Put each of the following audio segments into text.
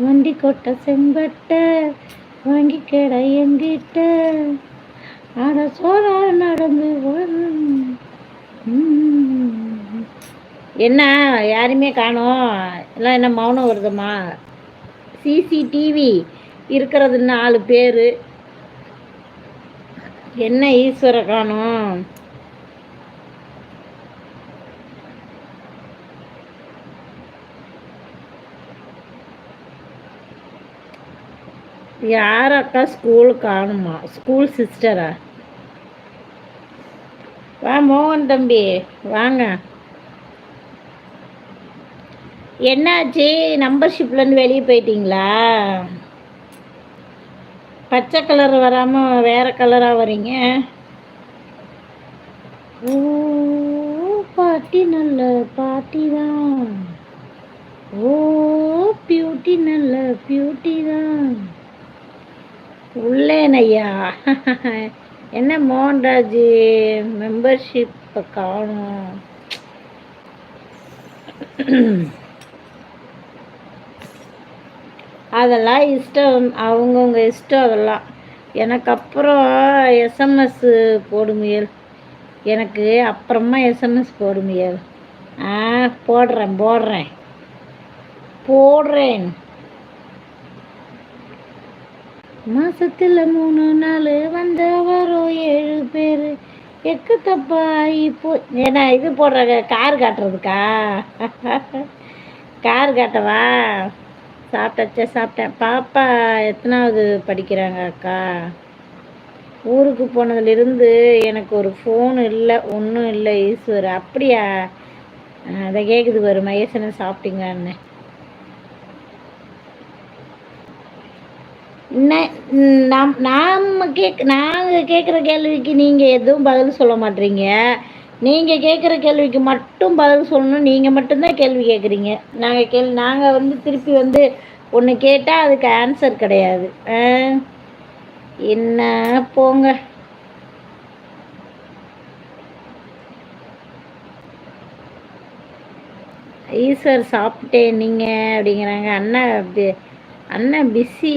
வண்டி கொட்ட செம்பட்ட வாங்கி கேட எங்கிட்ட. அட சோழ நடந்து என்ன யாருமே காணோம். எல்லாம் என்ன மௌனம் வருதுமா? சிசிடிவி இருக்கிறது நாலு பேர். என்ன ஈஸ்வர காணும்? யார் அக்கா ஸ்கூல் காணுமா ஸ்கூல் சிஸ்டரா வா மோகன் தம்பி வாங்க. என்னாச்சு? நம்பர்ஷிப்லேருந்து வெளியே போயிட்டீங்களா? பச்சை கலர் வராமல் வேறு கலராக வரீங்க ஓ பாட்டி நல்ல பாட்டி தான். ஓ பியூட்டி நல்ல பியூட்டி தான். உள்ளேனையா? என்ன மோகன்ராஜ் மெம்பர்ஷிப் காணும். அதெல்லாம் இஷ்டம் அவங்கவுங்க இஷ்டம் அதெல்லாம். எனக்கு அப்புறம் எஸ்எம்எஸ் போடுமுயல் எனக்கு அப்புறமா எஸ்எம்எஸ் போடுமுயல் ஆ போடுறேன் போடுறேன். போடுறேன். மாசத்துல மூணு நாள் வந்த வரும் ஏழு பேர். எக்கு தப்பா இப்போ ஏன்னா இது போடுறாங்க கார் காட்டுறதுக்கா? கார் காட்டவா? சாப்பிட்டாச்சா? சாப்பிட்டேன். பாப்பா எத்தனாவது படிக்கிறாங்க அக்கா? ஊருக்கு போனதுலேருந்து எனக்கு ஒரு ஃபோன் இல்லை ஒன்றும் இல்லை ஈஸ்வர். அப்படியா? அதை கேட்குது பாரு மகேசனை சாப்பிட்டீங்களான்னு. நாம் நாம் கேக் நாங்கள் கேட்குற கேள்விக்கு நீங்கள் எதுவும் பதில் சொல்ல மாட்டீங்க நீங்கள் கேட்குற கேள்விக்கு மட்டும் பதில் சொல்லணும். நீங்கள் மட்டும்தான் கேள்வி கேட்குறீங்க நாங்கள் கேள்வி நாங்கள் வந்து திருப்பி வந்து ஒன்று கேட்டால் அதுக்கு ஆன்சர் கிடையாது. என்ன? போங்க. ஈஸ்வர் சாப்பிட்டேன் நீங்கள் அப்படிங்கிறாங்க. அண்ணா அப்படி அண்ணன் பிஸி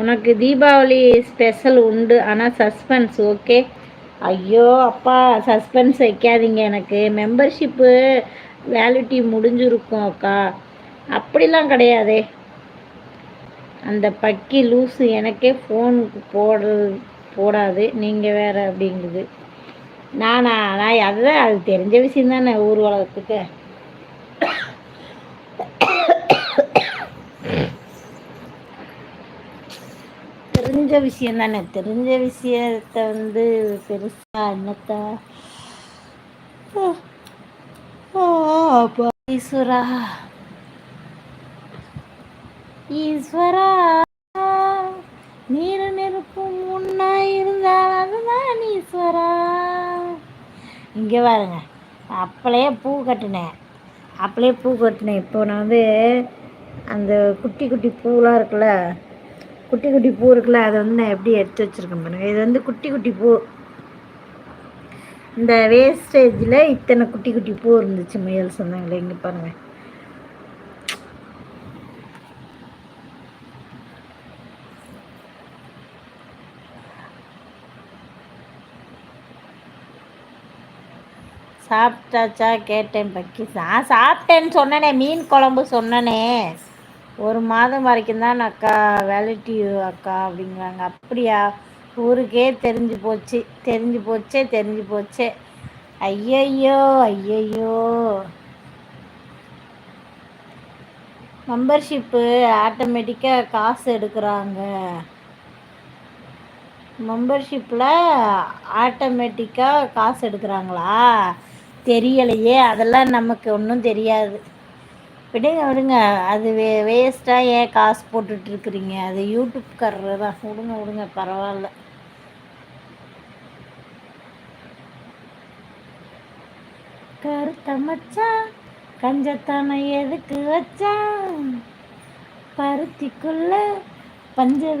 உனக்கு தீபாவளி ஸ்பெஷல் உண்டு ஆனால் சஸ்பென்ஸ் ஓகே ஐயோ அப்பா சஸ்பென்ஸ் வைக்காதீங்க எனக்கு. மெம்பர்ஷிப்பு வேலிட்டி முடிஞ்சிருக்கும் அக்கா. அப்படிலாம் கிடையாதே. அந்த பக்கி லூஸு எனக்கே ஃபோன் போட போடாது. நீங்கள் வேறு அப்படிங்குது. நானா நான் அதுதான் அது தெரிஞ்ச விஷயம் தானே ஊர் உலகத்துக்கு. தெரிஞ்ச விஷயம் தானே. தெரிஞ்ச விஷயத்த வந்து பெருசா என்னத்த? ஈஸ்வரா. ஈஸ்வரா நீர் நெருப்பும் உன்னா இருந்தால் அதுதான் ஈஸ்வரா. இங்கே பாருங்க அப்பளையே பூ கட்டினேன். அப்பளையே பூ கட்டினேன். இப்போ நான் வந்து அந்த குட்டி குட்டி பூலாம் இருக்குல்ல குட்டி குட்டி பூ இருக்குல்ல அதை வந்து நான் எப்படி எடுத்து வச்சுருக்கேன் பாருங்கள் இது வந்து குட்டி குட்டி பூ. இந்த வேஸ்டேஜில் இத்தனை குட்டி குட்டி பூ இருந்துச்சு முயல் சொன்னாங்களே இங்கே பாருங்கள் சாப்பிட்டாச்சா? கேட்டேன் பக்கி. நான் சாப்பிட்டேன்னு சொன்னனே மீன் குழம்பு சொன்னனே. ஒரு மாதம் வரைக்கும் தான் அக்கா வேலிட்டி அக்கா அப்படிங்கிறாங்க. அப்படியா? ஊருக்கே தெரிஞ்சு போச்சு. தெரிஞ்சு போச்சே தெரிஞ்சு போச்சே. ஐயையோ ஐயையோ. மெம்பர்ஷிப்பு ஆட்டோமேட்டிக்காக காசு எடுக்கிறாங்க. மெம்பர்ஷிப்பில் ஆட்டோமேட்டிக்காக காசு எடுக்கிறாங்களா? தெரியலையே அதெல்லாம் நமக்கு ஒன்றும் தெரியாது. விடுங்க விடுங்க. அது வே வேஸ்ட்டாக ஏன் காசு போட்டுட்ருக்குறீங்க அது யூடியூப்காரர் தான். விடுங்க விடுங்க. பரவாயில்ல. கருத்த மச்சான் கஞ்சத்தானை எதுக்கு வச்சான் பருத்திக்குள்ள பஞ்ச